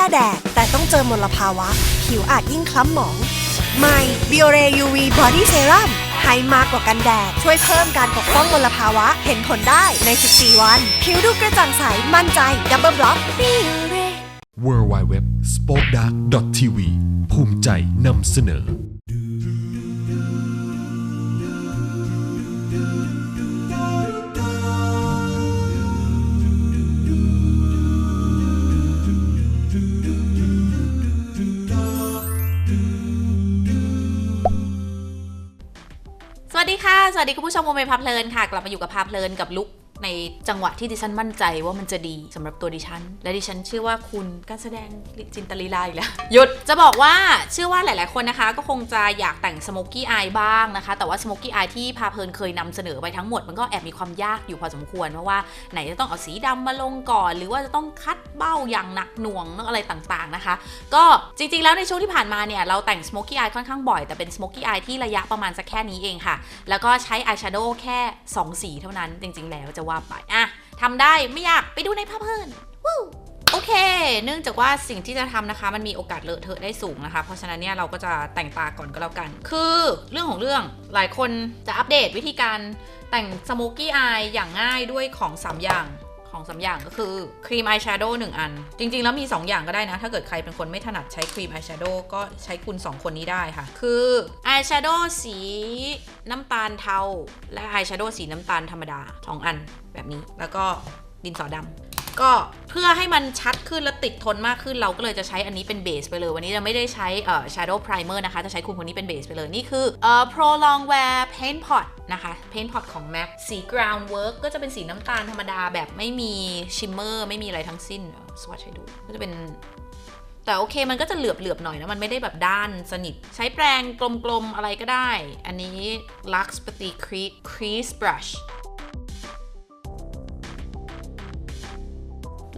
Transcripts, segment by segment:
ค่แดด แต่ต้องเจอมลภาวะ ผิวอาจยิ่งคล้ำหมอง ใหม่ Biore UV Body Serum ให้มากกว่ากันแดด ช่วยเพิ่มการปกป้องมลภาวะ เห็นผลได้ใน 14 วัน ผิวดูกระจ่างใส มั่นใจ Double Block Biore w w w s p o k e d a r k t v ภูมิใจนำเสนอ ค่ะ สวัสดีคุณผู้ชมโมเมพาเพลินค่ะ กลับมาอยู่กับพาเพลินกับลุก ในจังหวะที่ดิฉันมั่นใจว่ามันจะดีสำหรับตัวดิฉัน และดิฉันเชื่อว่าคุณการแสดงจินตลีลาอีกแล้วหยุดจะบอกว่าเชื่อว่าหลาย ๆ คนนะคะ ก็คงจะอยากแต่งสโมกกี้อายบ้างนะคะ แต่ว่าสโมกกี้อายที่พาเพลินเคยนำเสนอไปทั้งหมดมันก็แอบมีความยากอยู่พอสมควรเพราะว่าไหนจะต้องเอาสีดำมาลงก่อน หรือว่าจะต้องคัดเบ้าอย่างหนักหน่วงอะไรต่าง ๆ นะคะ ก็จริง ๆ แล้วในช่วงที่ผ่านมาเนี่ยเราแต่งสโมกกี้อายค่อนข้างบ่อยแต่เป็นสโมกกี้อายที่ระยะประมาณสักแค่นี้เองค่ะ แล้วก็ใช้อายแชโดว์แค่ 2 สีเท่านั้นจริง ๆ แล้วจะว่าไปอะทำได้ไม่ยากไปดูในภาพเพิ่นวู้โอเค เนื่องจากว่าสิ่งที่จะทำนะคะ มันมีโอกาสเลอะเทอะได้สูงนะคะ เพราะฉะนั้นเนี่ยเราก็จะแต่งตาก่อนก็แล้วกัน คือเรื่องของเรื่องหลายคนจะอัปเดตวิธีการแต่งสโมกี้อายอย่างง่ายด้วยของ 3 อย่าง ของสาอย่างก็คือครีมอายแชโดว์หนึ่งอัน จริง ๆ แล้วมี 2 อย่างก็ได้นะ ถ้าเกิดใครเป็นคนไม่ถนัดใช้ครีมอายแชโดว์ก็ใช้คุณ 2 คนนี้ได้ค่ะ คืออายแชโดว์สีน้ำตาลเทา และอายแชโดว์สีน้ำตาลธรรมดา 2 อันแบบนี้ แล้วก็ดินสอดำ ก็เพื่อให้มันชัดขึ้นและติดทนมากขึ้นเราก็เลยจะใช้อันนี้เป็นเบสไปเลย วันนี้จะไม่ได้ใช้เอ่อ shadow primer นะคะ จะใช้คุณคนนี้เป็นเบสไปเลย นี่คือเอ่อ pro long wear paint pot นะคะ paint pot ของ MAC สี ground work ก็จะเป็นสีน้ำตาลธรรมดาแบบไม่มี shimmer ไม่มีอะไรทั้งสิ้นสวัสดให้ดูก็จะเป็นแต่โอเคมันก็จะเหลือบเหลือบๆหน่อยนะ มันไม่ได้แบบด้านสนิท ใช้แปรงกลมๆอะไรก็ได้ อันนี้ Lux Putty Crease Brush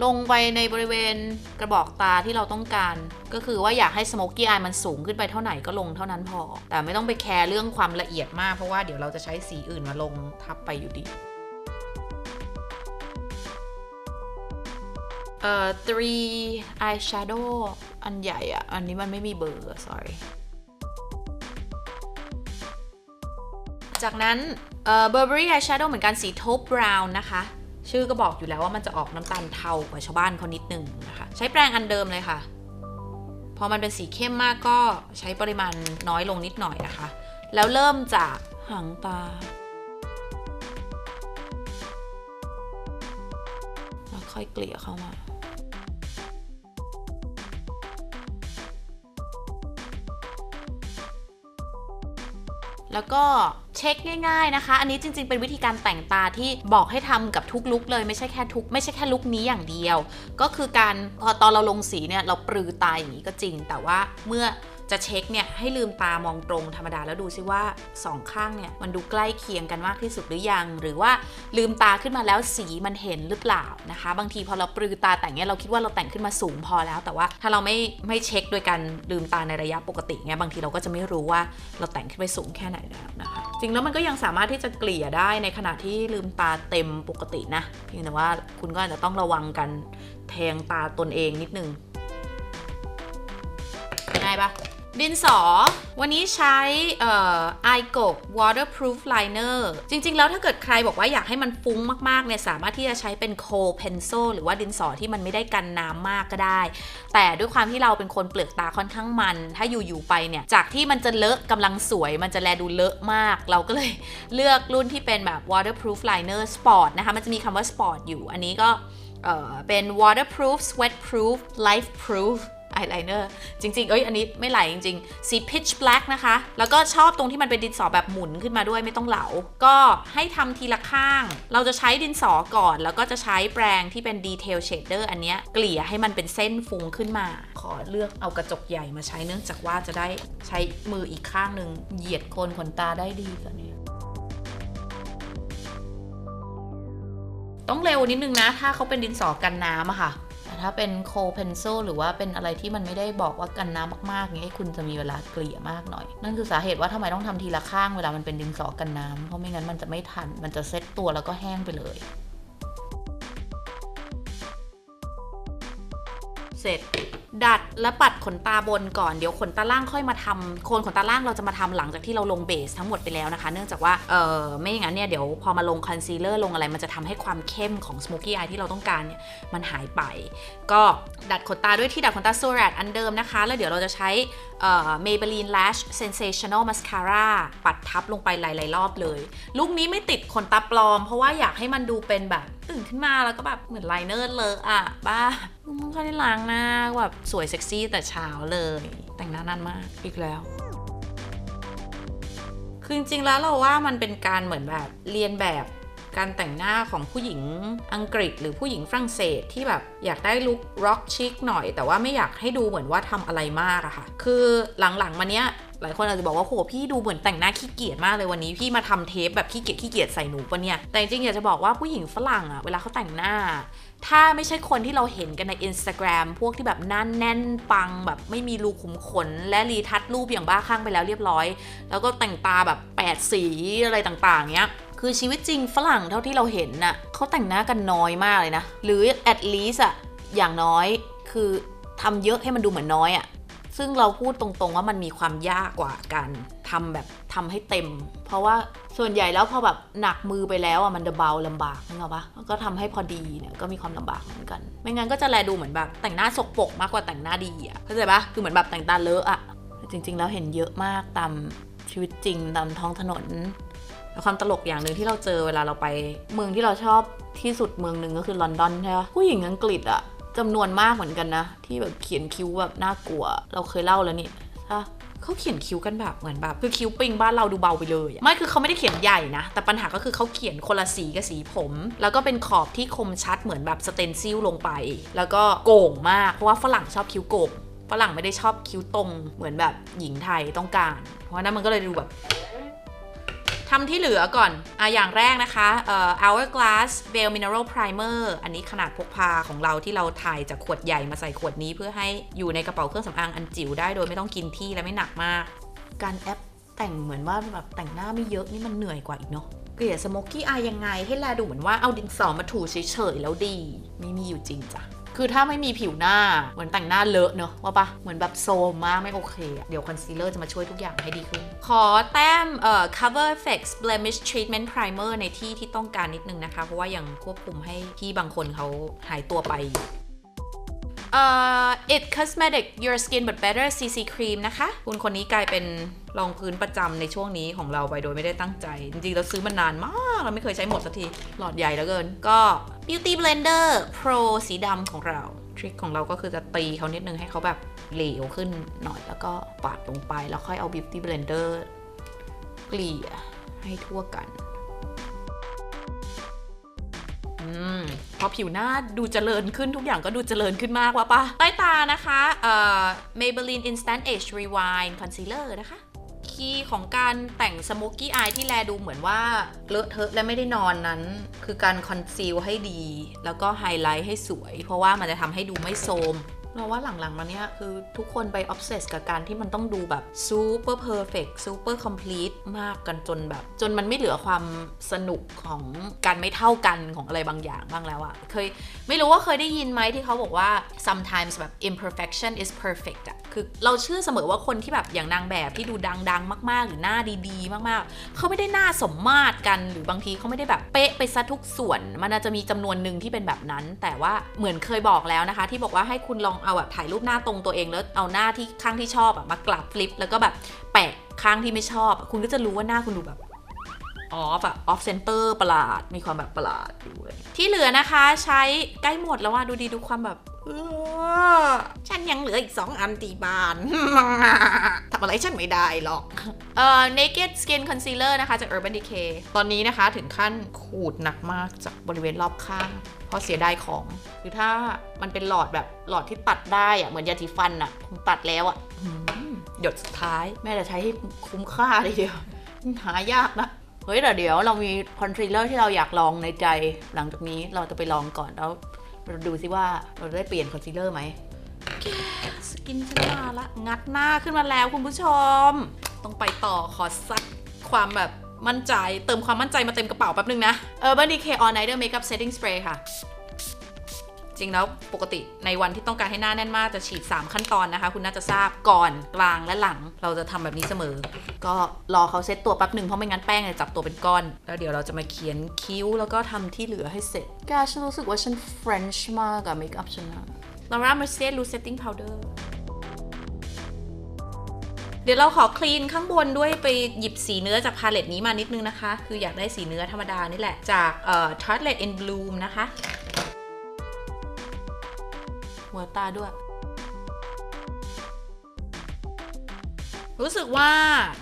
ลงไปในบริเวณกระบอกตาที่เราต้องการ ก็คือว่าอยากให้สโมกกี้อายมันสูงขึ้นไปเท่าไหร่ก็ลงเท่านั้นพอ แต่ไม่ต้องไปแคร์เรื่องความละเอียดมากเพราะว่าเดี๋ยวเราจะใช้สีอื่นมาลงทับไปอยู่ดีเอ่อ three eyeshadow อันใหญ่อะอันนี้มันไม่มีเบอร์ sorry จากนั้นเอ่อ Burberry eyeshadow เหมือนกันสี taupe brown นะคะ ชื่อก็บอกอยู่แล้วว่ามันจะออกน้ำตาลเทากว่าชาวบ้านเขานิดนึงนะคะใช้แปรงอันเดิมเลยค่ะ พอมันเป็นสีเข้มมากก็ใช้ปริมาณน้อยลงนิดหน่อยนะคะ แล้วเริ่มจากหางตา แล้วค่อยเกลี่ยเข้ามา แล้วก็เช็คง่ายๆนะคะ อันนี้จริงๆ เป็นวิธีการแต่งตาที่บอกให้ทำกับทุกลุกเลยไม่ใช่แค่ทุกไม่ใช่แค่ลุกนี้อย่างเดียว ก็คือการพอตอนเราลงสีเนี่ยเราปรือตาอย่างนี้ก็จริง แต่ว่าเมื่อ จะเช็คเนี่ยให้ลืมตามองตรงธรรมดาแล้วดูซิว่าสองข้างเนี่ยมันดูใกล้เคียงกันมากที่สุดหรือยัง หรือว่าลืมตาขึ้นมาแล้วสีมันเห็นหรือเปล่านะคะ บางทีพอเราปรือตาแต่งเนี่ยเราคิดว่าเราแต่งขึ้นมาสูงพอแล้ว แต่ว่าถ้าเราไม่ไม่เช็คโดยการลืมตาในระยะปกติเนี่ยบางทีเราก็จะไม่รู้ว่าเราแต่งขึ้นไปสูงแค่ไหนแล้วนะคะ จริงแล้วมันก็ยังสามารถที่จะเกลี่ยได้ในขณะที่ลืมตาเต็มปกตินะเพียงแต่ว่าคุณก็อาจจะต้องระวังกันแทงตาตนเองนิดนึงง่ายปะ ดินสอ วันนี้ใช้เอ่อ i g o waterproof liner จริง ๆ แล้วถ้าเกิดใครบอกว่าอยากให้มันฟุ้งมาก ๆ เนี่ย สามารถที่จะใช้เป็น cold pencil หรือว่าดินสอที่มันไม่ได้กันน้ำมากก็ได้ แต่ด้วยความที่เราเป็นคนเปลือกตาค่อนข้างมัน ถ้าอยู่ ๆ ไปเนี่ย จากที่มันจะเลอะกำลังสวย มันจะแลดูเลอะมาก เราก็เลยเลือกรุ่นที่เป็นแบบ waterproof liner sport นะคะ มันจะมีคำว่า sport อยู่ อันนี้ก็เเป็น waterproof sweatproof lifeproof อายไลเนอร์จริงๆ เอ้ย อันนี้ไม่ไหลจริงๆ สี pitch black นะคะ แล้วก็ชอบตรงที่มันเป็นดินสอแบบหมุนขึ้นมาด้วยไม่ต้องเหลา ก็ให้ทำทีละข้าง เราจะใช้ดินสอก่อน แล้วก็จะใช้แปรงที่เป็น detail shader อันเนี้ยเกลี่ยให้มันเป็นเส้นฟุ้งขึ้นมา ขอเลือกเอากระจกใหญ่มาใช้เนื่องจากว่าจะได้ใช้มืออีกข้างหนึ่งเหยียดโคนขนตาได้ดีกว่านี้ต้องเร็วนิดนึงนะ ถ้าเขาเป็นดินสอกันน้ำอะค่ะ ถ้าเป็นโคเพนซิลหรือว่าเป็นอะไรที่มันไม่ได้บอกว่ากันน้ำมากๆเงี้ยคุณจะมีเวลาเกลี่ยมากหน่อย นั่นคือสาเหตุว่าทำไมต้องทำทีละข้างเวลามันเป็นดินสอกันน้ำเพราะไม่งั้นมันจะไม่ทันมันจะเซ็ตตัวแล้วก็แห้งไปเลย เสร็จ ดัดและปัดขนตาบนก่อนเดี๋ยวขนตาล่างค่อยมาทำโคนขนตาล่างเราจะมาทำหลังจากที่เราลงเบสทั้งหมดไปแล้วนะคะ เนื่องจากว่าเออไม่อย่างนั้นเนี่ยเดี๋ยวพอมาลงคอนซีลเลอร์ลงอะไรมันจะทำให้ความเข้มของ smoky eye ที่เราต้องการเนี่ยมันหายไป ก็ดัดขนตาด้วยที่ดัดขนตา s o r a t อันเดิมนะคะ แล้วเดี๋ยวเราจะใช้เอ่อ Maybelline Lash Sensational Mascara ปัดทับลงไปหลายๆรอบเลย ลุคนี้ไม่ติดขนตาปลอม เพราะว่าอยากให้มันดูเป็นแบบตื่นขึ้นมาแล้วก็แบบเหมือนไลเนอร์เลอะอะบ้ามึงค่อยได้ล้างหน้าแบบสวยเซ็กซี่แต่เช้าเลย แต่งหน้านานมากอีกแล้วคือจริงๆแล้วเราว่ามันเป็นการเหมือนแบบเรียนแบบ การแต่งหน้าของผู้หญิงอังกฤษ หรือผู้หญิงฝรั่งเศสที่แบบอยากได้ลุคร็อกชิคหน่อย แต่ว่าไม่อยากให้ดูเหมือนว่าทำอะไรมากอะค่ะ คือหลังๆมาเนี้ยหลายคนอาจจะบอกว่าโหพี่ดูเหมือนแต่งหน้าขี้เกียจมากเลยวันนี้พี่มาทำเทปแบบขี้เกียจขี้เกียจใส่หนูปะเนี่ย แต่จริงอยากจะบอกว่าผู้หญิงฝรั่งอะเวลาเขาแต่งหน้า ถ้าไม่ใช่คนที่เราเห็นกันใน Instagram พวกที่แบบหน้าแน่นปังแบบไม่มีรูขุมขน และรีทัชรูปอย่างบ้าคลั่งไปแล้วเรียบร้อย แล้วก็แต่งตาแบบ8สีอะไรต่างๆเนี้ย คือชีวิตจริงฝรั่งเท่าที่เราเห็นน่ะเขาแต่งหน้ากันน้อยมากเลยนะ หรือ at least อะอย่างน้อยคือทำเยอะให้มันดูเหมือนน้อยอะซึ่งเราพูดตรงๆว่ามันมีความยากกว่าการทำแบบทำให้เต็ม เพราะว่าส่วนใหญ่แล้วพอแบบหนักมือไปแล้วอะมันจะเบาลำบากนึกออกปะก็ทำให้พอดีเนี่ยก็มีความลำบากเหมือนกัน ไม่งั้นก็จะแลดูเหมือนแบบแต่งหน้าสกปรกมากกว่าแต่งหน้าดีอะเข้าใจปะคือเหมือนแบบแต่งตาเลอะอะจริง ๆ แล้วเห็นเยอะมากตามชีวิตจริงตามท้องถนน ความตลกอย่างหนึ่งที่เราเจอเวลาเราไป เมืองที่เราชอบที่สุดเมืองหนึ่งก็คือลอนดอนใช่ไหมผู้หญิงอังกฤษอะจำนวนมากเหมือนกันนะ ที่แบบเขียนคิ้วแบบน่ากลัว เราเคยเล่าแล้วนี่ใช่ะเขาเขียนคิ้วกันแบบเหมือนแบบคือคิ้วปิงบ้านเราดูเบาไปเลยไม่คือเขาไม่ได้เขียนใหญ่นะ แต่ปัญหาก็คือเขาเขียนคนละสีกับสีผม แล้วก็เป็นขอบที่คมชัดเหมือนแบบสเตนซิลลงไป แล้วก็โก่งมากเพราะว่าฝรั่งชอบคิ้วโก่งฝรั่งไม่ได้ชอบคิ้วตรงเหมือนแบบหญิงไทยต้องการ เพราะฉะนั้นมันก็เลยดูแบบ ทำที่เหลือก่อนอะอย่างแรกนะคะเอ่อ Hourglass Veil Mineral Primer อันนี้ขนาดพกพาของเราที่เราถ่ายจากขวดใหญ่มาใส่ขวดนี้เพื่อให้อยู่ในกระเป๋าเครื่องสำอางอันจิ๋วได้โดยไม่ต้องกินที่และไม่หนักมาก การแอปแต่งเหมือนว่าแบบแต่งหน้าไม่เยอะนี่มันเหนื่อยกว่าอีกเนาะเกลี่ยสโมกกี้อายยังไงให้แลดูเหมือนว่าเอาดินสอมาถูเฉยๆแล้วดี ไม่มีอยู่จริงจ้ะ คือถ้าไม่มีผิวหน้าเหมือนแต่งหน้าเลอะเนอะว่าปะเหมือนแบบโซมมากไม่โอเค เดี๋ยวคอนซีลเลอร์จะมาช่วยทุกอย่างให้ดีขึ้น ขอแต้มเอ่อ cover fix blemish treatment primer ในที่ที่ต้องการนิดนึงนะคะ เพราะว่ายังควบคุมให้ที่บางคนเขาหายตัวไปอยู่เอ่อ it cosmetic your skin but better CC cream นะคะ คุณคนนี้กลายเป็น รองพื้นประจำในช่วงนี้ของเราไปโดยไม่ได้ตั้งใจ จริงๆ เราซื้อมานานมาก เราไม่เคยใช้หมดสักที หลอดใหญ่แล้วเกิน ก็ beauty blender pro สีดำของเรา ทริคของเราก็คือจะตีเขานิดนึงให้เขาแบบเหลวขึ้นหน่อยแล้วก็ปาดลงไปแล้วค่อยเอา beauty blender เกลี่ยให้ทั่วกันอืมพอผิวหน้าดูเจริญขึ้นทุกอย่างก็ดูเจริญขึ้นมากว่าปะใต้ตานะคะเอ่อ Maybelline Instant Age Rewind Concealer นะคะ คีย์ของการแต่ง Smoky Eye ที่แลดูเหมือนว่าเลอะเทอะและไม่ได้นอนนั้น คือการคอนซีลให้ดี แล้วก็ไฮไลท์ให้สวย เพราะว่ามันจะทำให้ดูไม่โทรมเราว่าหลังๆมาเนี้ยคือทุกคนไป obsess กับการที่มันต้องดูแบบ super perfect super complete มากกันจนแบบ จนมันไม่เหลือความสนุกของการไม่เท่ากันของอะไรบางอย่างบ้างแล้วอะเคยไม่รู้ว่าเคยได้ยินไหมที่เขาบอกว่า sometimes แบบ imperfection is perfect อะ คือเราเชื่อเสมอว่าคนที่แบบอย่างนางแบบที่ดูดัง ๆ มากๆ หรือหน้าดีๆ มากๆ เขาไม่ได้หน้าสมมาตรกัน หรือบางทีเขาไม่ได้แบบเป๊ะไปซะทุกส่วน มันอาจจะมีจำนวนหนึ่งที่เป็นแบบนั้น แต่ว่าเหมือนเคยบอกแล้วนะคะ ที่บอกว่าให้คุณลองเอาแบบถ่ายรูปหน้าตรงตัวเองแล้วเอาหน้าที่ข้างที่ชอบมากลับฟลิป แล้วก็แบบแปะข้างที่ไม่ชอบ คุณก็จะรู้ว่าหน้าคุณดูแบบออฟอะออฟเซนเตอร์ประหลาด มีความแบบประหลาดอยู่เลยที่เหลือนะคะใช้ใกล้หมดแล้วว่าดูดีดูความแบบเออ ยังเหลืออีก 2 อันตีบานทำอะไรฉันไม่ได้หรอกเอ่อ naked skin concealer นะคะ จาก Urban Decay ตอนนี้นะคะถึงขั้นขูดหนักมากจากบริเวณรอบข้าง เพราะเสียดายของคือถ้ามันเป็นหลอดแบบหลอดที่ตัดได้อะเหมือนยาสีฟันอะผมตัดแล้วอะอืมหยดสุดท้าย แม่จะใช้ให้คุ้มค่าเลยเดียว หายากนะเฮ้ยแต่เดี๋ยวเรามีคอนซีลเลอร์ที่เราอยากลองในใจ หลังจากนี้เราจะไปลองก่อนแล้วเราดูซิว่าเราได้เปลี่ยนคอนซีลเลอร์ไหมแก สกินฉันมาละ งัดหน้าขึ้นมาแล้วคุณผู้ชม ต้องไปต่อขอซักความแบบมั่นใจ เติมความมั่นใจมาเต็มกระเป๋าแป๊บนึงนะ Urban Decay All Nighter Makeup Setting Spray ค่ะ จริงแล้วปกติในวันที่ต้องการให้หน้าแน่นมากจะฉีด 3 ขั้นตอนนะคะ คุณน่าจะทราบก่อนกลางและหลัง เราจะทำแบบนี้เสมอ ก็รอเขาเซตตัวแป๊บหนึ่งเพราะไม่งั้นแป้งจะจับตัวเป็นก้อน แล้วเดี๋ยวเราจะมาเขียนคิ้วแล้วก็ทำที่เหลือให้เสร็จแกฉันรู้สึกว่าฉัน French มากอะเมคอัพฉันอะ Laura Mercier Loose Setting Powder เดี๋ยวเราขอคลีนข้างบนด้วยไปหยิบสีเนื้อจากพาเลตนี้มานิดนึงนะคะ คืออยากได้สีเนื้อธรรมดานี่แหละ จากเอ่อ Tartlet in Bloom นะคะ หัวตาด้วย รู้สึกว่า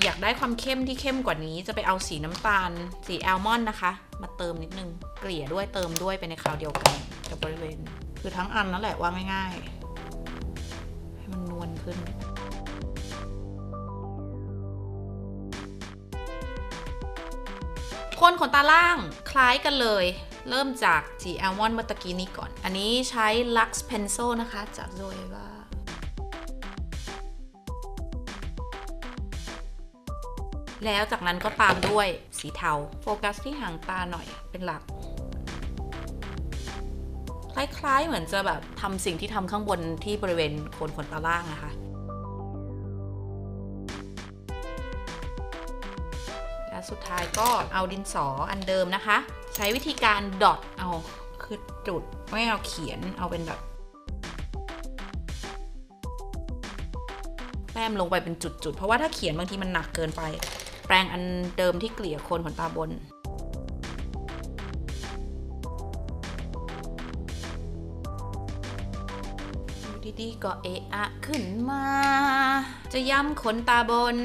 อยากได้ความเข้มที่เข้มกว่านี้จะไปเอาสีน้ำตาล สีแอลมอนด์นะคะ มาเติมนิดนึง เกลี่ยด้วยเติมด้วยไปในคราวเดียวกันกับบริเวณ คือทั้งอันนั่นแหละว่าง่ายๆให้มันนวลขึ้น คนขนตาล่างคล้ายกันเลย เริ่มจากสีแอลมอนเมื่อกี้นี้ก่อน อันนี้ใช้ Lux Pencil นะคะ จาก Zoeva แล้วจากนั้นก็ตามด้วยสีเทา โฟกัสที่หางตาหน่อยเป็นหลัก คล้ายๆ เหมือนจะแบบทำสิ่งที่ทำข้างบนที่บริเวณโคนขนตาล่างนะคะและสุดท้ายก็เอาดินสออันเดิมนะคะ ใช้วิธีการดอทเอาคือจุดไม่เอาเขียนเอาเป็นแบบแต้มลงไปเป็นจุดๆ เพราะว่าถ้าเขียนบางทีมันหนักเกินไป แปรงอันเดิมที่เกลี่ยโคนขนตาบน ก็เอะอะขึ้นมา จะย้ำขนตาบน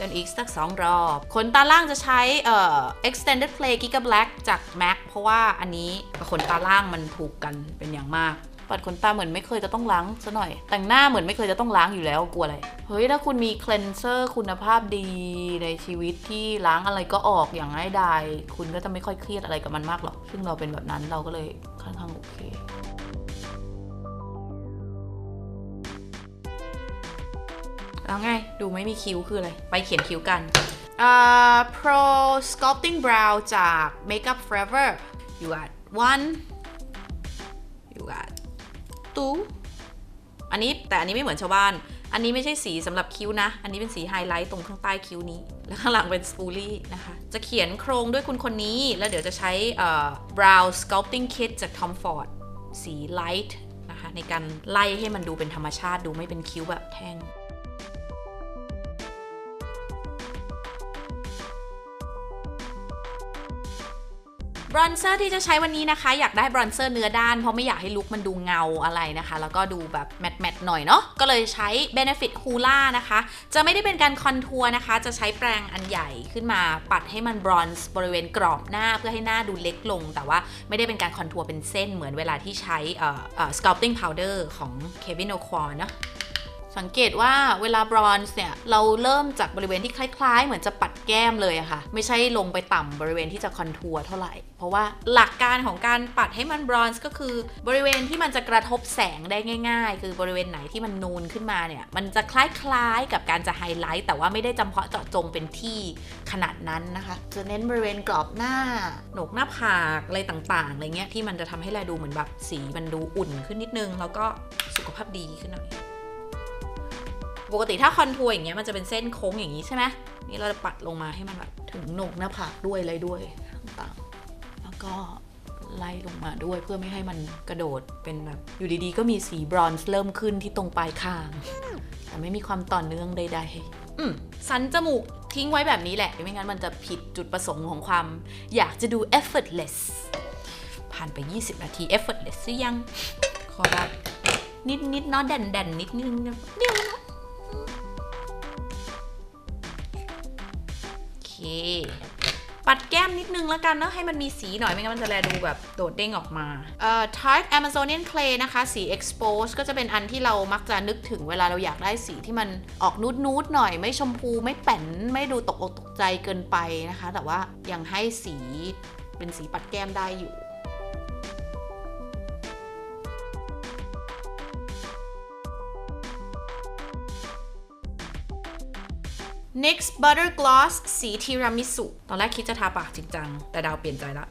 กันอีกสักสองรอบ ขนตาล่างจะใช้เอ่อ extended play giga black จาก MAC เพราะว่าอันนี้กับขนตาล่างมันถูกกันเป็นอย่างมากปัดขนตาเหมือนไม่เคยจะต้องล้างซะหน่อย แต่งหน้าเหมือนไม่เคยจะต้องล้างอยู่แล้วกลัวอะไร เฮ้ย ถ้าคุณมีคล e นเซอร์คุณภาพดีในชีวิตที่ล้างอะไรก็ออกอย่างง่ายดาย คุณก็จะไม่ค่อยเครียดอะไรกับมันมากหรอก ซึ่งเราเป็นแบบนั้นเราก็เลยค่อนข้างโอเค แล้วไง ดูไม่มีคิ้วคืออะไร ไปเขียนคิ้วกันอ่า Pro Sculpting Brow จาก Makeup Forever you got one you got two อันนี้แต่อันนี้ไม่เหมือนชาวบ้าน อันนี้ไม่ใช่สีสำหรับคิ้วนะ อันนี้เป็นสีไฮไลท์ตรงข้างใต้คิ้วนี้ แล้วข้างหลังเป็นสปูลี่นะคะ จะเขียนโครงด้วยคุณคนนี้ แล้วเดี๋ยวจะใช้เอ่อ brow sculpting kit จาก Tom Ford สี light นะคะในการไล่ให้มันดูเป็นธรรมชาติดูไม่เป็นคิ้วแบบแท่ง บรอนเซอร์ที่จะใช้วันนี้นะคะ อยากได้บรอนเซอร์เนื้อด้านเพราะไม่อยากให้ลุคมันดูเงาอะไรนะคะ แล้วก็ดูแบบแมตแมตหน่อยเนาะก็เลยใช้ Benefit Hoola นะคะ จะไม่ได้เป็นการคอนทัวร์นะคะ จะใช้แปรงอันใหญ่ขึ้นมาปัดให้มันบรอนซ์บริเวณกรอบหน้าเพื่อให้หน้าดูเล็กลง แต่ว่าไม่ได้เป็นการคอนทัวร์เป็นเส้นเหมือนเวลาที่ใช้เอ่อเอ่อ sculpting powder ของ Kevin O'Quarr เนาะ สังเกตว่าเวลาบรอนซ์เนี่ย เราเริ่มจากบริเวณที่คล้าย ๆ เหมือนจะปัดแก้มเลยอะค่ะ ไม่ใช่ลงไปต่ำบริเวณที่จะคอนทัวร์เท่าไหร่ เพราะว่าหลักการของการปัดให้มันบรอนซ์ก็คือบริเวณที่มันจะกระทบแสงได้ง่าย ๆ คือบริเวณไหนที่มันนูนขึ้นมาเนี่ย มันจะคล้ายๆกับการจะไฮไลท์แต่ว่าไม่ได้จำเพาะเจาะจงเป็นที่ขนาดนั้นนะคะ จะเน้นบริเวณกรอบหน้าโหนกหน้าผากอะไรต่างๆอะไรเงี้ยที่มันจะทำให้แลดูเหมือนแบบสีมันดูอุ่นขึ้นนิดนึง แล้วก็สุขภาพดีขึ้นหน่อย ปกติถ้าคอนทัวร์อย่างเงี้ยมันจะเป็นเส้นโค้งอย่างนี้ใช่ไหมนี่เราจะปัดลงมาให้มันแบบถึงโหนกหน้าผากด้วยอะไรด้วยต่างๆแล้วก็ไล่ลงมาด้วยเพื่อไม่ให้มันกระโดดเป็นแบบอยู่ดีๆ ก็มีสีบรอนซ์เริ่มขึ้นที่ตรงปลายคาง แต่ไม่มีความต่อเนื่องใดๆอืมสันจมูกทิ้งไว้แบบนี้แหละ ไม่งั้นมันจะผิดจุดประสงค์ของความ อยากจะดู effortless ผ่านไป 20 นาที effortless หรือยัง ขอแบบนิดนิดๆเนาะแด่นแด่นๆนิดนึงเดียว ปัดแก้มนิดนึงแล้วกันเนาะให้มันมีสีหน่อยไม่งั้นมันจะแลดูแบบโดดเด้งออกมาเอ่อ Tarte Amazonian Clay นะคะ สี Expose ก็จะเป็นอันที่เรามักจะนึกถึงเวลาเราอยากได้สีที่มันออกนูดนูดๆหน่อย ไม่ชมพูไม่แป่นไม่ดูตกอกตกใจเกินไปนะคะ แต่ว่ายังให้สีเป็นสีปัดแก้มได้อยู่ NYX Butter Gloss สีทีรามิสุ ตอนแรกคิดจะทาปากจริงจัง แต่ดาวเปลี่ยนใจละ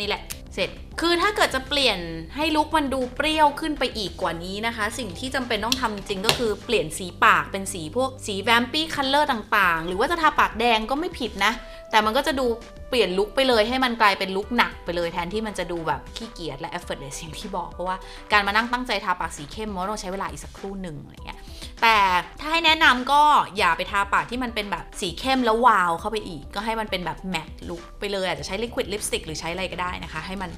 นี้แหละ เสร็จ คือถ้าเกิดจะเปลี่ยนให้ลุคมันดูเปรี้ยวขึ้นไปอีกกว่านี้นะคะ สิ่งที่จำเป็นต้องทำจริงก็คือเปลี่ยนสีปากเป็นสีพวกสีแวมปี้คัลเลอร์ต่างๆ หรือว่าจะทาปากแดงก็ไม่ผิดนะ แต่มันก็จะดูเปลี่ยนลุคไปเลยให้มันกลายเป็นลุคหนักไปเลยแทนที่มันจะดูแบบขี้เกียจและ effortless อย่งที่บอกเพราะว่าการมานั่งตั้งใจทาปากสีเข้มมันต้องใช้เวลาอีกสักครู่หนึ่งอะไรเงี้ย แต่ถ้าให้แนะนำก็อย่าไปทาปากที่มันเป็นแบบสีเข้มแล้ววาวเข้าไปอีก ก็ให้มันเป็นแบบแมตต์ลุคไปเลยอาจจะใช้ลิควิดลิปสติกหรือใช้อะไรก็ได้นะคะ ให้มัน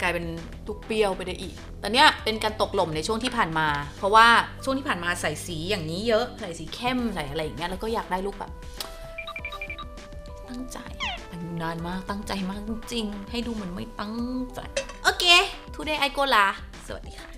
กลายเป็นลุคเปรี้ยวไปได้อีก แต่เนี้ยเป็นการตกหล่มในช่วงที่ผ่านมา เพราะว่าช่วงที่ผ่านมาใส่สีอย่างนี้เยอะ ใส่สีเข้มใส่อะไรอย่างเงี้ย แล้วก็อยากได้ลุคแบบ ตั้งใจงนานมาก ตั้งใจมากจริง ให้ดูเหมือนไม่ตั้งใจ โอเค today I go ลาสวัสดีค่ะ